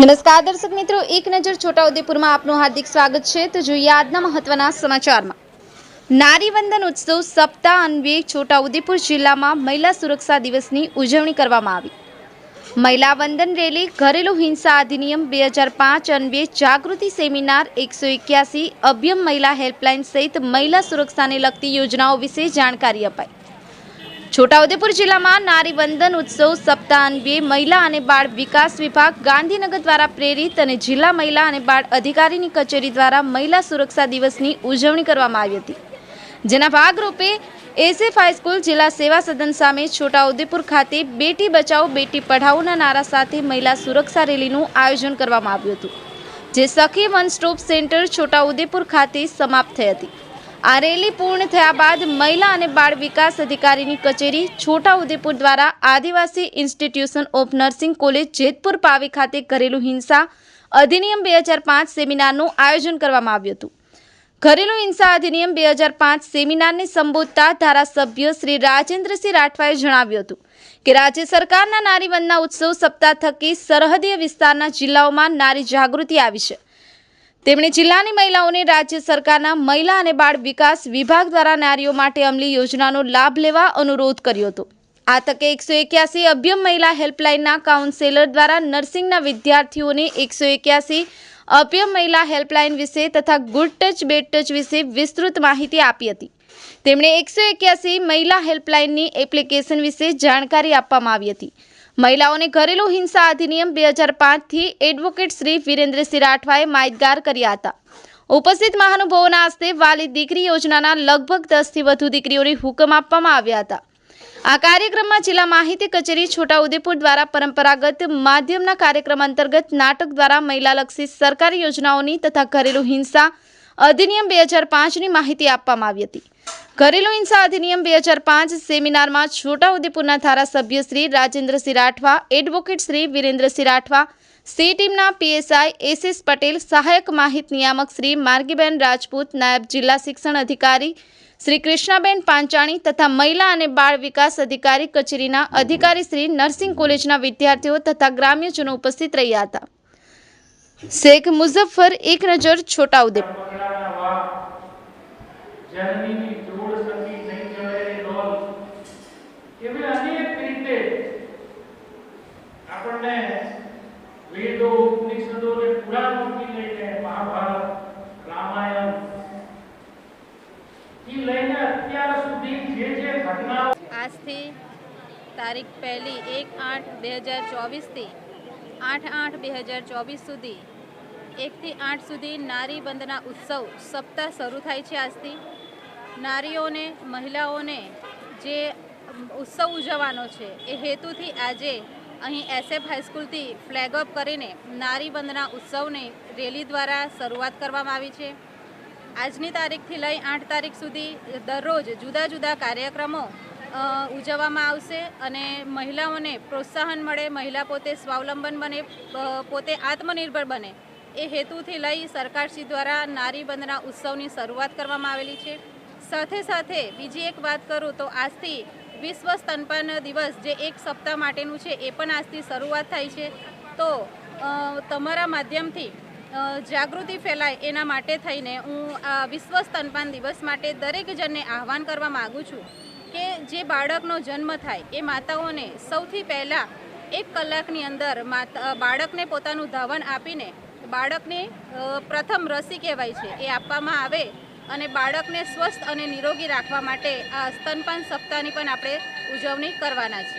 નમસ્કાર દર્શક મિત્રો, એક નજર છોટાઉદેપુરમાં આપનું હાર્દિક સ્વાગત છે. તો જોઈએ આજના મહત્વના સમાચારમાં. નારીવંદન ઉત્સવ સપ્તાહ અન્વયે છોટાઉદેપુર જિલ્લામાં મહિલા સુરક્ષા દિવસની ઉજવણી કરવામાં આવી. મહિલા વંદન રેલી ઘરેલુ હિંસા અધિનિયમ બે હજાર પાંચ અન્વયે જાગૃતિ સેમિનાર એકસો એક્યાસી અભ્યમ મહિલા હેલ્પલાઇન સહિત મહિલા સુરક્ષાને લગતી યોજનાઓ વિશે જાણકારી અપાઈ. છોટાઉદેપુર જિલ્લામાં નારી વંદન ઉત્સવ સપ્તાહ અન્વયે મહિલા અને બાળ વિકાસ વિભાગ ગાંધીનગર દ્વારા પ્રેરિત અને જિલ્લા મહિલા અને બાળ અધિકારીની કચેરી દ્વારા મહિલા સુરક્ષા દિવસની ઉજવણી કરવામાં આવી હતી. જેના ભાગરૂપે એસએફ હાઈસ્કૂલ જિલ્લા સેવા સદન સામે છોટાઉદેપુર ખાતે બેટી બચાવો, બેટી પઢાઓના નારા સાથે મહિલા સુરક્ષા રેલીનું આયોજન કરવામાં આવ્યું હતું, જે સખી વન સ્ટોપ સેન્ટર છોટાઉદેપુર ખાતે સમાપ્ત થઈ હતી. આ રેલી પૂર્ણ થયા બાદ મહિલા અને બાળ વિકાસ અધિકારીની કચેરી છોટાઉદેપુર દ્વારા આદિવાસી institution of nursing college Jetpur Pavi ખાતે ઘરેલુ હિંસા અધિનિયમ બે હજાર પાંચ સેમિનારનું આયોજન કરવામાં આવ્યું હતું. ઘરેલુ હિંસા અધિનિયમ બે હજાર પાંચ સેમિનારને સંબોધતા ધારાસભ્ય શ્રી રાજેન્દ્રસિંહ રાઠવાએ જણાવ્યું હતું કે રાજ્ય સરકારના નારીવંદના ઉત્સવ સપ્તાહ થકી સરહદીય વિસ્તારના જિલ્લાઓમાં નારી જાગૃતિ આવી છે. તેમણે જિલ્લાની મહિલાઓને રાજ્ય સરકારના મહિલા અને બાળ વિકાસ વિભાગ દ્વારા નારીઓ માટે અમલી યોજનાનો લાભ લેવા અનુરોધ કર્યો હતો. આ તકે એકસો એક્યાસી અભ્યમ મહિલા હેલ્પલાઇનના કાઉન્સેલર દ્વારા નર્સિંગના વિદ્યાર્થીઓને એકસો એક્યાસી અભ્યમ મહિલા હેલ્પલાઇન વિશે તથા ગુડ ટચ, બેડ ટચ વિશે વિસ્તૃત માહિતી આપી હતી. તેમણે એકસો એક્યાસી મહિલા હેલ્પલાઇનની એપ્લિકેશન વિશે જાણકારી આપવામાં આવી હતી. મહિલાઓને ઘરેલુ હિંસા અધિનિયમ બે હજાર પાંચથી એડવોકેટ શ્રી વિરેન્દ્રસિંહ રાઠવાએ માહિતગાર કર્યા હતા. ઉપસ્થિત મહાનુભાવોના હસ્તે વાલી દીકરી યોજનાના લગભગ દસથી વધુ દીકરીઓને હુકમ આપવામાં આવ્યા હતા. આ કાર્યક્રમમાં જિલ્લા માહિતી કચેરી છોટાઉદેપુર દ્વારા પરંપરાગત માધ્યમના કાર્યક્રમ અંતર્ગત નાટક દ્વારા મહિલાલક્ષી સરકારી યોજનાઓની તથા ઘરેલુ હિંસા અધિનિયમ બે હજાર પાંચની માહિતી આપવામાં આવી હતી. ઘરેલુ હિંસા અધિનિયમ બે હજાર પાંચ સેમિનારમાં છોટાઉદેપુરના ધારાસભ્ય શ્રી રાજેન્દ્રસિંહ રાઠવા, એડવોકેટ શ્રી વિરેન્દ્રસિંહ રાઠવા, સી ટીમના પીએસઆઈ એસએસ પટેલ, સહાયક માહિત નિયામક શ્રી માર્ગીબેન રાજપૂત, નાયબ જિલ્લા શિક્ષણ અધિકારી શ્રી કૃષ્ણાબેન પાંચાણી તથા મહિલા અને બાળ વિકાસ અધિકારી કચેરીના અધિકારી શ્રી નર્સિંગ કોલેજના વિદ્યાર્થીઓ તથા ગ્રામ્યજનો ઉપસ્થિત રહ્યા હતા. શેખ મુઝફ્ફર એક નજર છોટાઉદેપુર. આજથી તારીખ પહેલી એક આઠ બે હજાર ચોવીસથી આઠ આઠ બે હજાર ચોવીસ સુધી એકથી આઠ સુધી નારી બંધના ઉત્સવ સપ્તાહ શરૂ થાય છે આજથી. નારીઓને, મહિલાઓને જે ઉત્સવ ઉજવવાનો છે એ હેતુથી આજે અહીં એસએફ હાઈસ્કૂલથી ફ્લેગ ઓફ કરીને નારી બંધના ઉત્સવની રેલી દ્વારા શરૂઆત કરવામાં આવી છે. આજની તારીખથી લઈ આઠ તારીખ સુધી દરરોજ જુદા જુદા કાર્યક્રમો ઉજવવામાં આવશે અને મહિલાઓને પ્રોત્સાહન મળે, મહિલા પોતે સ્વાવલંબન બને પોતે આત્મનિર્ભર બને. એ હેતુથી લઈ સરકારશ્રી દ્વારા નારી બંધના ઉત્સવની શરૂઆત કરવામાં આવેલી છે. સાથે સાથે બીજી એક વાત કરું તો આજથી વિશ્વ સ્તનપાન દિવસ જે એક સપ્તાહ માટેનું છે, એ પણ આજથી શરૂઆત થાય છે. તો તમારા માધ્યમથી જાગૃતિ ફેલાય એના માટે થઈને હું આ વિશ્વ સ્તનપાન દિવસ માટે દરેક જણને આહવાન કરવા માગું છું કે જે બાળકનો જન્મ થાય એ માતાઓને સૌથી પહેલાં એક કલાકની અંદર બાળકને પોતાનું ધાવન આપીને બાળકને પ્રથમ રસી કહેવાય છે એ આપવામાં આવે અને બાળકને સ્વસ્થ અને નિરોગી રાખવા માટે આ સ્તનપાન સપ્તાહની પણ આપણે ઉજવણી કરવાના છીએ.